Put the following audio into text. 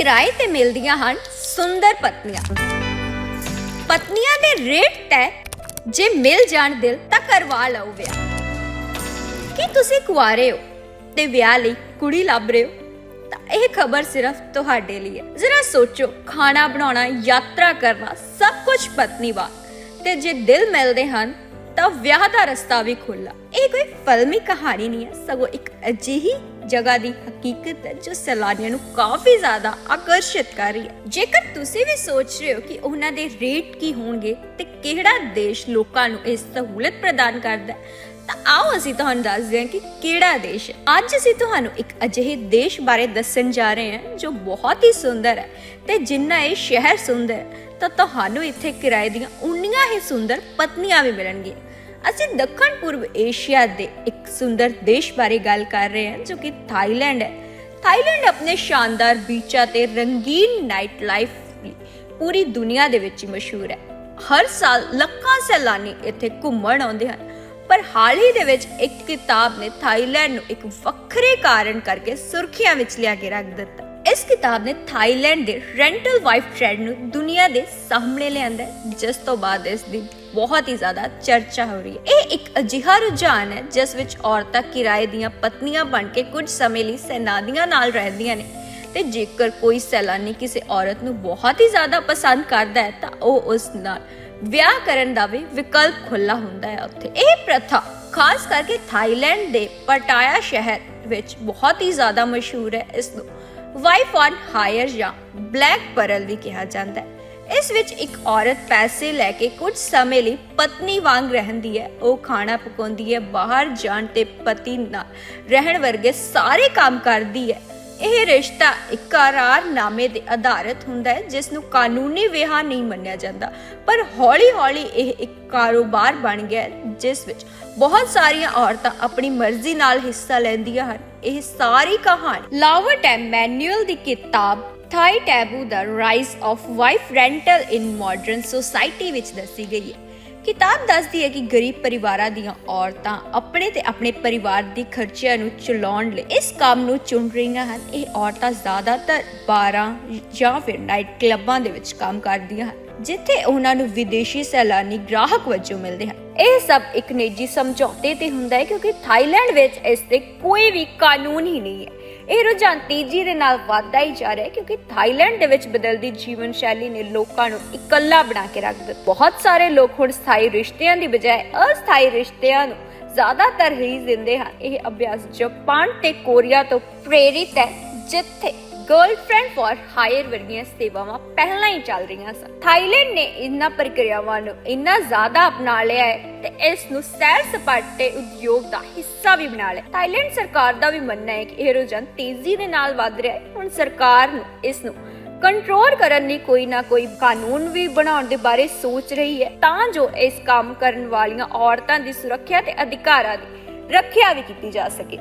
ਕਿਰਾਏ ਤੇ ਮਿਲਦੀਆਂ ਹਨ ਸੁੰਦਰ ਪਤਨੀਆਂ। ਪਤਨੀਆਂ ਦੇ ਰੇਟ ਤੈ ਜੇ ਮਿਲ ਜਾਣ ਦਿਲ ਤਾਂ ਕਰਵਾ ਲਓ ਵਿਆਹ। ਕੀ ਤੁਸੀਂ ਕੁਆਰੇ ਹੋ ਤੇ ਵਿਆਹ ਲਈ ਕੁੜੀ ਲੱਭ ਰਹੇ ਹੋ? ਤਾਂ ਇਹ ਖਬਰ ਸਿਰਫ ਤੁਹਾਡੇ ਲਈ ਹੈ। ਜ਼ਰਾ ਸੋਚੋ, ਖਾਣਾ ਬਣਾਉਣਾ, ਯਾਤਰਾ ਕਰਨਾ, ਸਭ ਕੁਝ ਪਤਨੀ ਵਾਂਗ। ਤੇ ਜੇ ਦਿਲ ਮਿਲਦੇ ਹਨ, ਤਾਂ ਵਿਆਹ ਦਾ ਰਸਤਾ ਵੀ ਖੁੱਲਾ ਇਹ ਕੋਈ ਫਿਲਮੀ ਕਹਾਣੀ ਨਹੀਂ ਹੈ। ਸਗੋਂ ਇੱਕ ਅਜਿਹੀ ਜਗ੍ਹਾ ਦੀ ਹਕੀਕਤ ਹੈ, ਜੋ ਸੈਲਾਨੀਆਂ ਨੂੰ ਕਾਫੀ ਜ਼ਿਆਦਾ ਆਕਰਸ਼ਿਤ ਕਰ ਰਹੀ ਹੈ। ਜੇਕਰ ਤੁਸੀਂ ਵੀ ਸੋਚ ਰਹੇ ਹੋ ਕਿ ਉਹਨਾਂ ਦੇ ਰੇਟ ਕੀ ਹੋਣਗੇ ਤੇ ਕਿਹੜਾ ਦੇਸ਼ ਲੋਕਾਂ ਨੂੰ ਇਸ ਸਹੂਲਤ ਪ੍ਰਦਾਨ ਕਰਦਾ ਹੈ, ਤਾਂ ਆਓ ਅਸੀਂ ਤੁਹਾਨੂੰ ਦੱਸਦੇ ਹਾਂ ਕਿ ਕਿਹੜਾ ਦੇਸ਼ ਹੈ। ਅੱਜ ਅਸੀਂ ਤੁਹਾਨੂੰ ਇੱਕ ਅਜਿਹੇ ਦੇਸ਼ ਬਾਰੇ ਦੱਸਣ ਜਾ ਰਹੇ ਹਾਂ, ਜੋ ਬਹੁਤ ਹੀ ਸੁੰਦਰ ਹੈ ਤੇ ਜਿੰਨਾ ਇਹ ਸ਼ਹਿਰ ਸੁੰਦਰ ਹੈ, ਤਾਂ ਤੁਹਾਨੂੰ ਇੱਥੇ ਕਿਰਾਏ ਦੀਆਂ ਉਨੀਆਂ ਹੀ ਸੁੰਦਰ ਪਤਨੀਆਂ ਵੀ ਮਿਲਣਗੀਆਂ। ਅਸੀਂ ਦੱਖਣ ਪੂਰਬ ਏਸ਼ੀਆ ਦੇ ਇੱਕ ਸੁੰਦਰ ਦੇਸ਼ ਬਾਰੇ ਗੱਲ ਕਰ ਰਹੇ ਹਾਂ, ਜੋ ਕਿ ਥਾਈਲੈਂਡ ਹੈ। ਥਾਈਲੈਂਡ ਆਪਣੇ ਸ਼ਾਨਦਾਰ ਬੀਚਾਂ ਤੇ ਰੰਗੀਨ ਨਾਈਟ ਲਾਈਫ ਲਈ ਪੂਰੀ ਦੁਨੀਆ ਦੇ ਵਿੱਚ ਮਸ਼ਹੂਰ ਹੈ। ਹਰ ਸਾਲ ਲੱਖਾਂ ਸੈਲਾਨੀ ਇੱਥੇ ਘੁੰਮਣ ਆਉਂਦੇ ਹਨ, ਪਰ ਹਾਲ ਹੀ ਦੇ ਵਿੱਚ ਇੱਕ ਕਿਤਾਬ ਨੇ ਥਾਈਲੈਂਡ ਨੂੰ ਇੱਕ ਵੱਖਰੇ ਕਾਰਨ ਕਰਕੇ ਸੁਰਖੀਆਂ ਵਿੱਚ ਲਿਆ ਕੇ ਰੱਖ ਦਿੱਤਾ। ਇਸ ਕਿਤਾਬ ਨੇ ਥਾਈਲੈਂਡ ਦੇ ਰੈਂਟਲ ਵਾਈਫ ਟ੍ਰੈਂਡ ਨੂੰ ਦੁਨੀਆ ਦੇ ਸਾਹਮਣੇ ਲਿਆਂਦਾ ਜਿਸ ਤੋਂ ਬਾਅਦ ਇਸ ਦੀ ਬਹੁਤ ਹੀ ਜ਼ਿਆਦਾ ਚਰਚਾ ਹੋ ਰਹੀ ਹੈ। ਇਹ ਇੱਕ ਅਜਿਹਾ ਰੁਝਾਨ ਹੈ, ਜਿਸ ਵਿੱਚ ਔਰਤਾਂ ਕਿਰਾਏ ਦੀਆਂ ਪਤਨੀਆਂ ਬਣ ਕੇ ਕੁਝ ਸਮੇਂ ਲਈ ਸੈਨਾਨੀਆਂ ਨਾਲ ਰਹਿੰਦੀਆਂ ਨੇ। ਤੇ ਜੇਕਰ ਕੋਈ ਸੈਲਾਨੀ ਕਿਸੇ ਔਰਤ ਨੂੰ ਬਹੁਤ ਹੀ ਜ਼ਿਆਦਾ ਪਸੰਦ ਕਰਦਾ ਹੈ, ਤਾਂ ਉਹ ਉਸ ਨਾਲ ਵਿਆਹ ਕਰਨ ਦਾ ਵੀ ਵਿਕਲਪ ਖੁੱਲਾ ਹੁੰਦਾ ਹੈ ਉੱਥੇ। ਇਹ ਪ੍ਰਥਾ ਖਾਸ ਕਰਕੇ ਥਾਈਲੈਂਡ ਦੇ ਪਟਾਇਆ ਸ਼ਹਿਰ ਵਿੱਚ ਬਹੁਤ ਹੀ ਜ਼ਿਆਦਾ ਮਸ਼ਹੂਰ ਹੈ। ਇਸ ਨੂੰ ਵਾਈਫ ਹਾਇਰ ਜਾਂ ਬਲੈਕ ਪਰਲ ਵੀ ਕਿਹਾ ਜਾਂਦਾ ਹੈ। ਇਸ ਵਿੱਚ ਇੱਕ ਔਰਤ ਪੈਸੇ ਲੈ ਕੇ ਕੁਝ ਸਮੇਂ ਲਈ ਪਤਨੀ ਵਾਂਗ ਰਹਿੰਦੀ ਹੈ। ਉਹ ਖਾਣਾ ਪਕਾਉਂਦੀ ਹੈ ਬਾਹਰ ਜਾਣ ਤੇ ਪਤੀ ਨਾਲ ਰਹਿਣ ਵਰਗੇ ਸਾਰੇ ਕੰਮ ਕਰਦੀ ਹੈ। ਇਹ ਰਿਸ਼ਤਾ ਇੱਕ ਕਰਾਰਨਾਮੇ ਤੇ ਆਧਾਰਿਤ ਹੁੰਦਾ ਹੈ ਜਿਸ ਨੂੰ ਕਾਨੂੰਨੀ ਵਿਆਹ ਨਹੀਂ ਮੰਨਿਆ ਜਾਂਦਾ। ਪਰ ਹੌਲੀ-ਹੌਲੀ ਇਹ ਇੱਕ ਕਾਰੋਬਾਰ ਬਣ ਗਿਆ ਹੈ, ਜਿਸ ਵਿੱਚ ਬਹੁਤ ਸਾਰੀਆਂ ਔਰਤਾਂ ਆਪਣੀ ਮਰਜ਼ੀ ਨਾਲ ਹਿੱਸਾ ਲੈਂਦੀਆਂ ਹਨ। ਇਹ ਸਾਰੀ ਕਹਾਣੀ। ਲਾਵਟ ਮੈਨੂਅਲ ਦੀ ਕਿਤਾਬ, Thai taboo the rise of wife rental in modern society ਵਿੱਚ ਦੱਸੀ ਗਈ ਹੈ ਕਿਤਾਬ ਦੱਸਦੀ ਹੈ ਕਿ ਗਰੀਬ ਪਰਿਵਾਰਾਂ ਦੀਆਂ ਔਰਤਾਂ ਆਪਣੇ ਤੇ ਆਪਣੇ ਪਰਿਵਾਰ ਦੇ ਖਰਚਿਆਂ ਨੂੰ ਚਲਾਉਣ ਲਈ ਇਸ ਕੰਮ ਨੂੰ ਚੁਣ ਰਹੀਆਂ ਹਨ। ਇਹ ਔਰਤਾਂ ਜ਼ਿਆਦਾਤਰ ਬਾਰਾਂ ਜਾਂ ਫਿਰ ਨਾਈਟ ਕਲੱਬਾਂ ਦੇ ਵਿੱਚ ਕੰਮ ਕਰਦੀਆਂ ਹਨ। ਜਿੱਥੇ ਉਹਨਾਂ ਨੂੰ ਵਿਦੇਸ਼ੀ ਸੈਲਾਨੀ ਗ੍ਰਾਹਕ ਵਜੋਂ ਮਿਲਦੇ ਹਨ। ਇਹ ਸਭ ਇੱਕ ਨਿੱਜੀ ਸਮਝੌਤੇ ਤੇ ਹੁੰਦਾ ਹੈ ਕਿਉਂਕਿ ਥਾਈਲੈਂਡ ਵਿੱਚ ਇਸ ਤੇ ਕੋਈ ਵੀ ਕਾਨੂੰਨ ਹੀ ਨਹੀਂ ਹੈ। ਇਹ ਰੁਝਾਨ ਤੇਜ਼ੀ ਦੇ ਨਾਲ ਵਧਦਾ ਹੀ ਜਾ ਰਿਹਾ ਹੈ ਕਿਉਂਕਿ ਥਾਈਲੈਂਡ ਦੇ ਵਿੱਚ ਬਦਲਦੀ ਜੀਵਨ ਸ਼ੈਲੀ ਨੇ ਲੋਕਾਂ ਨੂੰ ਇਕੱਲਾ ਬਣਾ ਕੇ ਰੱਖ ਦਿੱਤਾ। ਬਹੁਤ ਸਾਰੇ ਲੋਕ ਹੁਣ ਸਥਾਈ ਰਿਸ਼ਤਿਆਂ ਦੀ ਬਜਾਏ ਅਸਥਾਈ ਰਿਸ਼ਤਿਆਂ ਨੂੰ ਜ਼ਿਆਦਾਤਰ ਹੀ ਦਿੰਦੇ ਹਨ। ਇਹ ਅਭਿਆਸ ਜਾਪਾਨ ਤੇ ਕੋਰੀਆ ਤੋਂ ਪ੍ਰੇਰਿਤ ਹੈ, ਜਿੱਥੇ ਗਰਲਫ੍ਰੈਂਡ ਫॉर ਹਾਇਰ ਵਰਗੀਆਂ ਸੇਵਾਵਾਂ ਪਹਿਲਾਂ ਹੀ ਚੱਲ ਰਹੀਆਂ ਸਨ। ਥਾਈਲੈਂਡ ਨੇ ਇਹਨਾਂ ਪ੍ਰਕਿਰਿਆਵਾਂ ਨੂੰ ਇੰਨਾ ਜ਼ਿਆਦਾ ਅਪਣਾ ਲਿਆ ਹੈ ਤੇ ਇਸ ਨੂੰ ਸੈਰ ਸਪਾਟੇ ਉਦਯੋਗ ਦਾ ਹਿੱਸਾ ਵੀ ਬਣਾ ਲਿਆ। ਥਾਈਲੈਂਡ ਸਰਕਾਰ ਦਾ ਵੀ ਮੰਨਣਾ ਹੈ ਕਿ ਇਹ ਰੁਝਾਨ ਤੇਜ਼ੀ ਦੇ ਨਾਲ ਵੱਧ ਰਿਹਾ ਹੈ। ਹੁਣ ਸਰਕਾਰ ਨੂੰ ਇਸ ਨੂੰ ਕੰਟਰੋਲ ਕਰਨ ਲਈ ਕੋਈ ਨਾ ਕੋਈ ਕਾਨੂੰਨ ਵੀ ਬਣਾਉਣ ਦੇ ਬਾਰੇ ਸੋਚ ਰਹੀ ਹੈ। ਤਾਂ ਜੋ ਇਸ ਕੰਮ ਕਰਨ ਵਾਲੀਆਂ ਔਰਤਾਂ ਦੀ ਸੁਰੱਖਿਆ ਤੇ ਅਧਿਕਾਰਾਂ ਦੀ ਰੱਖਿਆ ਵੀ ਕੀਤੀ ਜਾ ਸਕੇ।